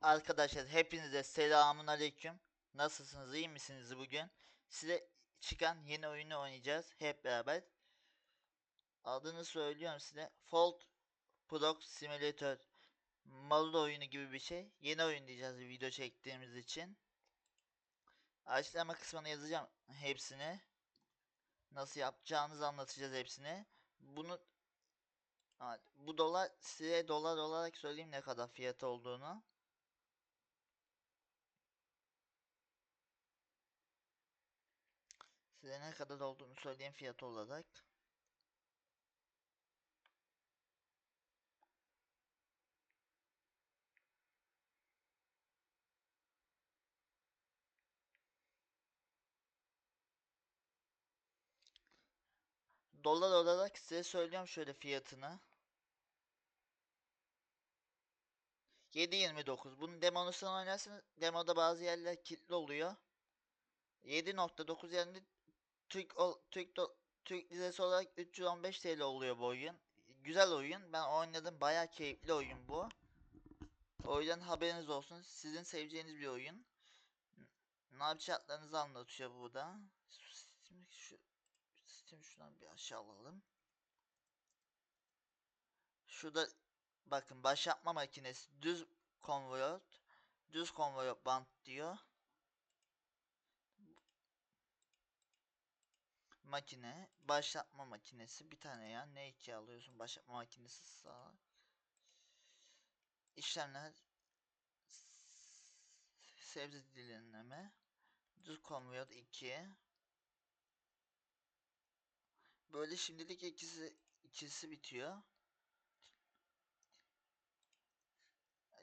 Arkadaşlar hepinize selamun aleyküm. Nasılsınız iyi misiniz bugün? Size çıkan yeni oyunu oynayacağız hep beraber. Adını söylüyorum size. Fault Prox Simulator Maluda oyunu gibi bir şey. Yeni oyun diyeceğiz video çektiğimiz için. Açıklama kısmına yazacağım hepsini. Nasıl yapacağınızı anlatacağız hepsini. Bunu bu dolar size dolar olarak söyleyeyim ne kadar fiyatı olduğunu. Size ne kadar olduğunu söyleyeyim fiyat olarak. Dolar olarak size söylüyorum şöyle fiyatını. 7.29. Bunun demonusunu oynarsınız. Demoda bazı yerler kilitli oluyor. 7.9 yani Türk ol- Türk do- Türk lirası olarak 315 TL oluyor bu oyun. Güzel oyun. Ben oynadım. Bayağı keyifli oyun bu. O yüzden haberiniz olsun. Sizin seveceğiniz bir oyun. N- Ne yapacaklarınızı anlatıyor burada. Şimdi şu sistemi şuradan bir aşağı alalım. Şurada bakın başlatma makinesi düz konvoy düz konvoy band diyor. Makine, başlatma makinesi bir tane ya. Ne iki alıyorsun? Başlatma makinesi sağ. İşlemler sebze dilimleme düz konvoy 2 Böyle şimdilik ikisi ikisi bitiyor.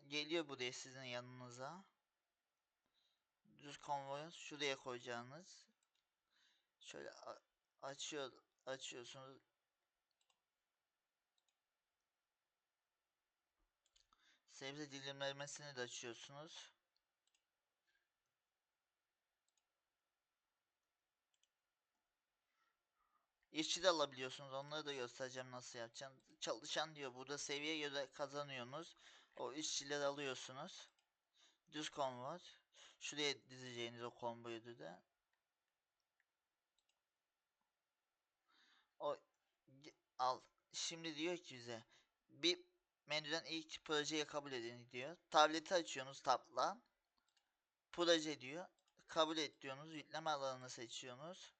Geliyor buraya sizin yanınıza. Düz konvoy şuraya koyacağınız. Şöyle açıyor açıyorsunuz. Sebze dilimlemesini de açıyorsunuz. İşçi de alabiliyorsunuz. Onları da göstereceğim nasıl yapacağım. Çalışan diyor. Burada seviye göre kazanıyorsunuz. O işçileri alıyorsunuz. Düz konvoy. Şuraya dizeceğiniz o komboyu da. O ge- al. Şimdi diyor ki bize bir menüden ilk projeyi kabul edin diyor. Tableti açıyorsunuz tabla. Proje diyor. Kabul et diyorsunuz. Yükleme alanını seçiyorsunuz.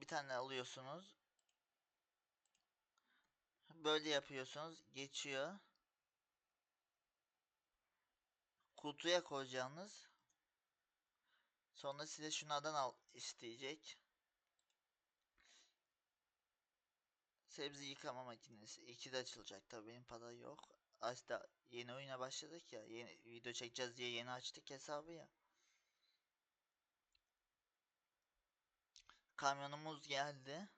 Bir tane alıyorsunuz. Böyle yapıyorsunuz. Geçiyor. Kutuya koyacağınız. Sonra size şunlardan al isteyecek. Sebze yıkama makinesi. İki de açılacak tabii benim para yok. Açta yeni oyuna başladık ya. Yeni video çekeceğiz diye yeni açtık hesabı ya. Kamyonumuz geldi.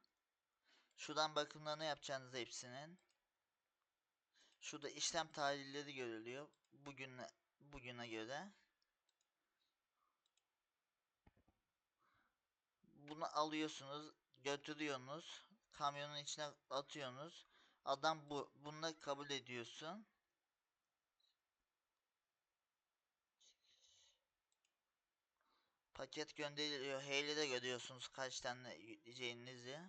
Şuradan bakımlarını yapacağınız hepsinin. Şurada işlem tarihleri görülüyor. Bugüne bugüne göre. Bunu alıyorsunuz, götürüyorsunuz, kamyonun içine atıyorsunuz. Adam bu, bununla kabul ediyorsun. Paket gönderiliyor. Heyli de görüyorsunuz kaç tane yükleyeceğinizi.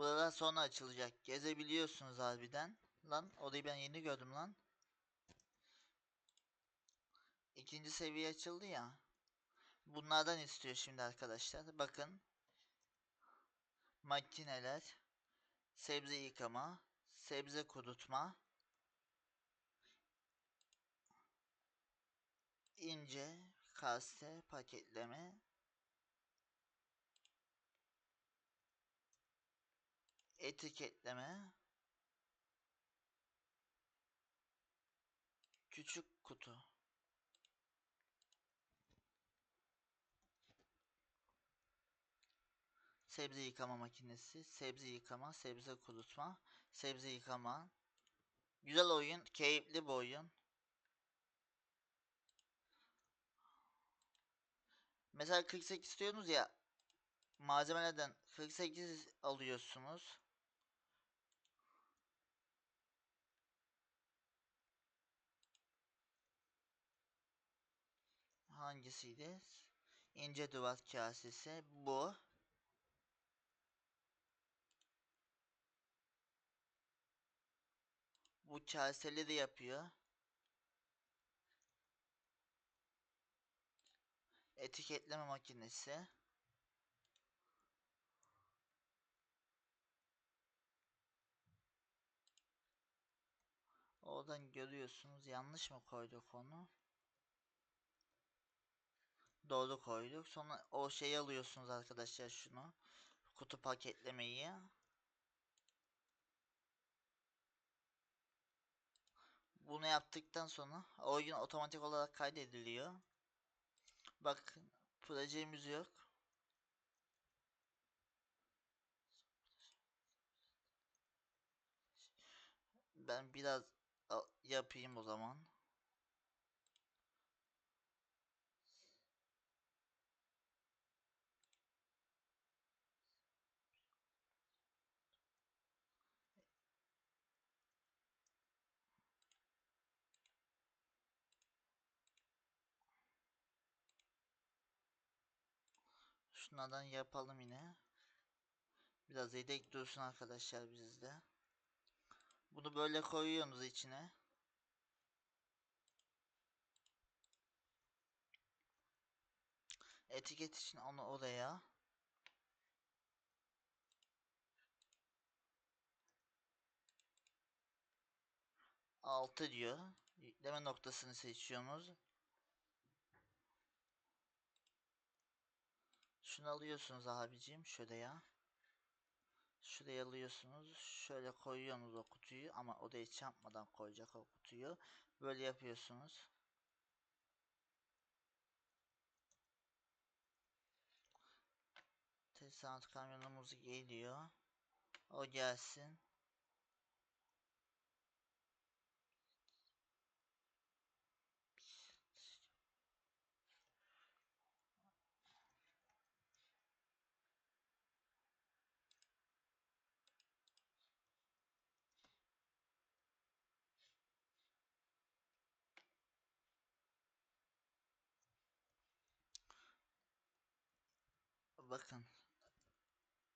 Buralar sonra açılacak. Gezebiliyorsunuz harbiden. Lan orayı ben yeni gördüm lan. İkinci seviye açıldı ya. Bunlardan istiyor şimdi arkadaşlar. Bakın. Makineler. Sebze yıkama. Sebze kurutma. ince kaste paketleme. etiketleme küçük kutu sebze yıkama makinesi, sebze yıkama, sebze kurutma, sebze yıkama. Güzel oyun, keyifli bir oyun. Mesela 48 istiyorsunuz ya malzemelerden 48 alıyorsunuz. Hangisiydi? İnce duvar kasesi. Bu. Bu kaseleri yapıyor. Etiketleme makinesi. Oradan görüyorsunuz. Yanlış mı koyduk onu? Doğru koyduk. Sonra o şeyi alıyorsunuz arkadaşlar şunu. Kutu paketlemeyi. Bunu yaptıktan sonra oyun otomatik olarak kaydediliyor. Bakın projemiz yok. Ben biraz yapayım o zaman. Şunlardan yapalım yine. Biraz yedek dursun arkadaşlar bizde. Bunu böyle koyuyorsunuz içine. Etiket için onu oraya. Altı diyor. Yükleme noktasını seçiyorsunuz. Şunu alıyorsunuz abicim şöyle ya. Şuraya alıyorsunuz. Şöyle koyuyorsunuz o kutuyu ama odaya hiç yapmadan koyacak o kutuyu. Böyle yapıyorsunuz. Tesisat kamyonumuz geliyor. O gelsin. Bakın.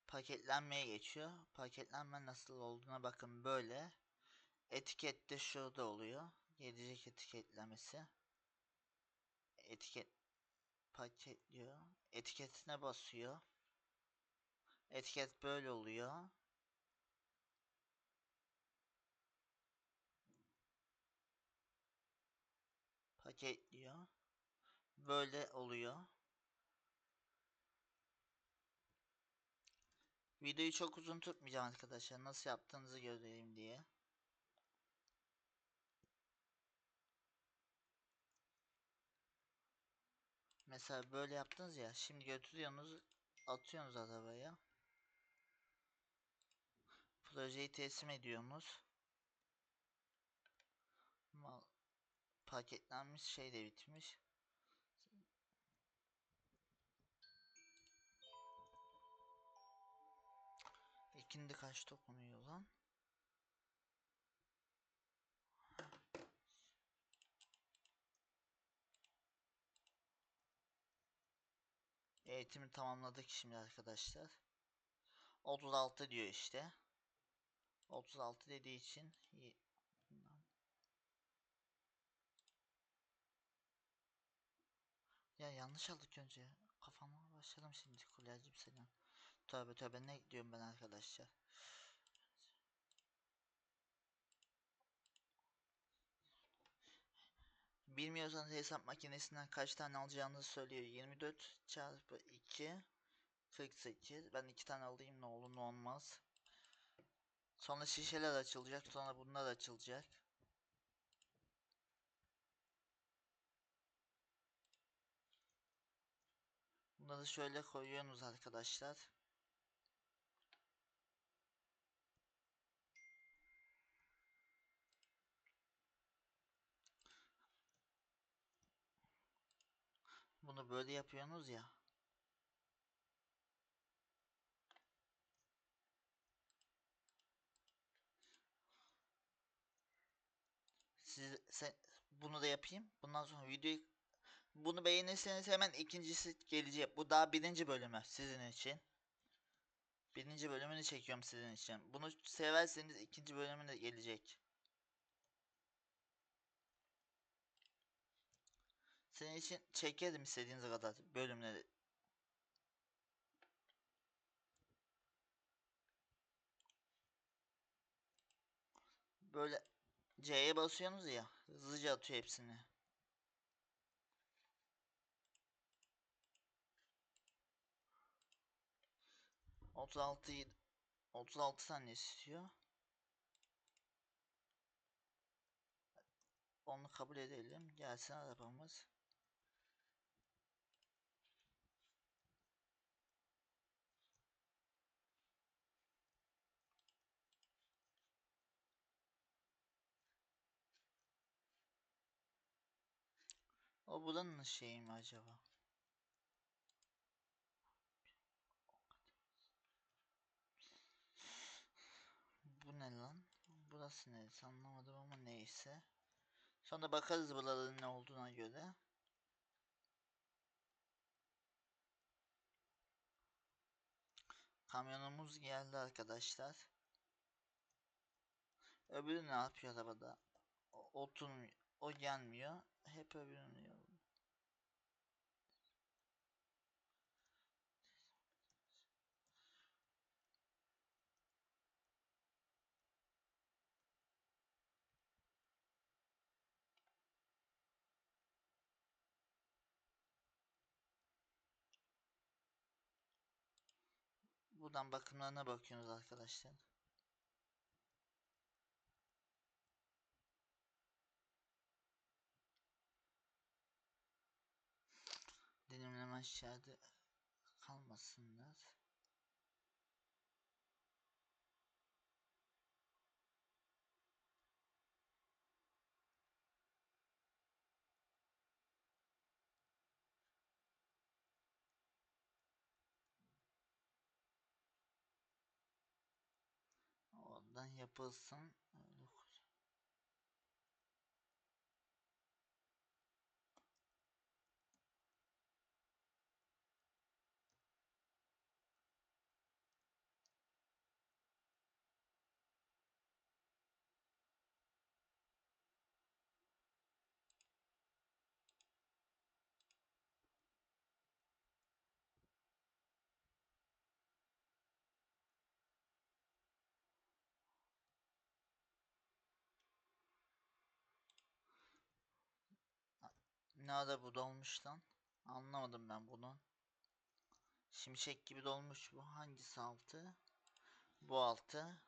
Paketlenmeye geçiyor. Paketlenme nasıl olduğuna bakın böyle. Etiket de şurada oluyor. Gelecek etiketlemesi. Etiket paketliyor. Etiketine basıyor. Etiket böyle oluyor. Paketliyor. Böyle oluyor. Videoyu çok uzun tutmayacağım arkadaşlar. Nasıl yaptığınızı göreyim diye. Mesela böyle yaptınız ya. Şimdi götürüyorsunuz. Atıyorsunuz arabaya. Projeyi teslim ediyorsunuz. Mal paketlenmiş şey de bitmiş. İkindi kaç dokunuyor lan? Eğitimi tamamladık şimdi arkadaşlar. 36 diyor işte. 36 dediği için ya yanlış aldık önce. Kafama başladım şimdi kulercim senin. Tövbe tövbe ne diyorum ben arkadaşlar. Bilmiyorsanız hesap makinesinden kaç tane alacağınızı söylüyor. 24 çarpı 2 48. Ben iki tane alayım ne olur ne olmaz. Sonra şişeler açılacak. Sonra bunlar açılacak. Bunları şöyle koyuyorsunuz arkadaşlar. Bunu böyle yapıyorsunuz ya. Siz, sen, bunu da yapayım. Bundan sonra videoyu bunu beğenirseniz hemen ikincisi gelecek. Bu daha birinci bölümü sizin için. Birinci bölümünü çekiyorum sizin için. Bunu severseniz ikinci bölümü de gelecek. Senin için çekerim istediğiniz kadar bölümleri. Böyle C'ye basıyorsunuz ya hızlıca atıyor hepsini. Otuz altı 36 saniye istiyor. Onu kabul edelim. Gelsin arabamız. O buranın şeyi mi acaba? Bu ne lan? Burası neresi anlamadım ama neyse. Sonra bakarız buraların ne olduğuna göre. Kamyonumuz geldi arkadaşlar. Öbürü ne yapıyor arabada? O, oturmuyor. O gelmiyor. Hep öbürünü Buradan bakımlarına bakıyoruz arkadaşlar. Dilimleme aşağıda kalmasınlar. Oradan Ne bu dolmuş lan? Anlamadım ben bunu. Şimşek gibi dolmuş bu. Hangisi altı? Bu altı.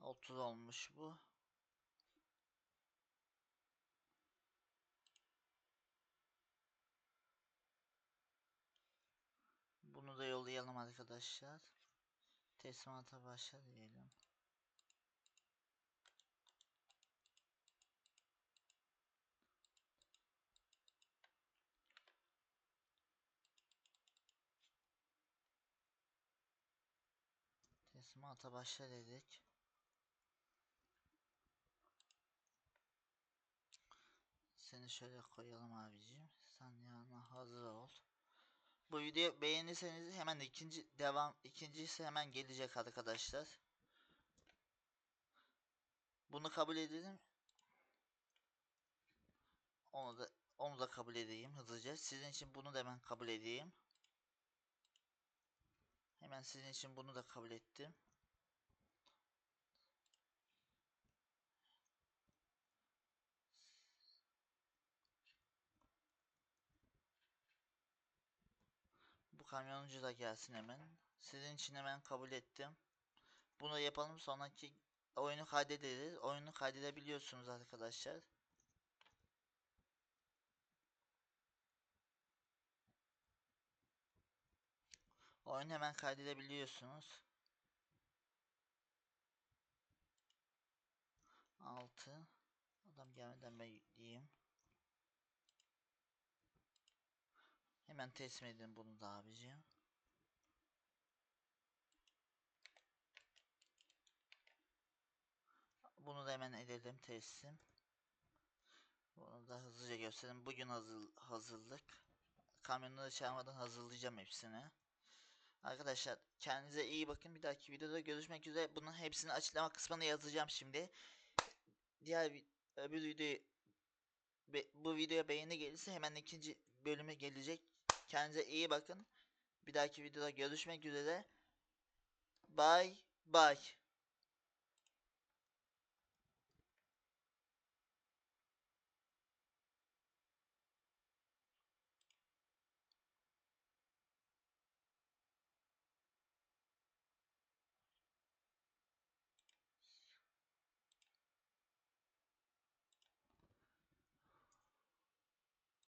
30 olmuş bu. Bunu da yollayalım arkadaşlar. Teslimata başla diyelim. Teslimata başla dedik. Seni şöyle koyalım abicim. Sen yanına hazır ol. Bu video beğenirseniz hemen ikinci devam ikincisi hemen gelecek arkadaşlar. Bunu kabul edelim. Onu da onu da kabul edeyim hızlıca. Sizin için bunu da hemen kabul edeyim. Hemen sizin için bunu da kabul ettim. Bu kamyoncu da gelsin hemen. Sizin için hemen kabul ettim. Bunu yapalım sonraki oyunu kaydederiz. Oyunu kaydedebiliyorsunuz arkadaşlar. Oyunu hemen kaydedebiliyorsunuz. 6 Adam gelmeden ben yükleyeyim. Hemen teslim edin bunu da abicim. Bunu da hemen edelim teslim. Bunu da hızlıca göstereyim. Bugün hazır, hazırlık. Kamyonları çağırmadan hazırlayacağım hepsini. Arkadaşlar kendinize iyi bakın. Bir dahaki videoda görüşmek üzere. Bunun hepsini açıklama kısmına yazacağım şimdi. Diğer öbür videoyu bu videoya beğeni gelirse hemen ikinci bölümü gelecek. Kendinize iyi bakın. Bir dahaki videoda görüşmek üzere. Bye bye.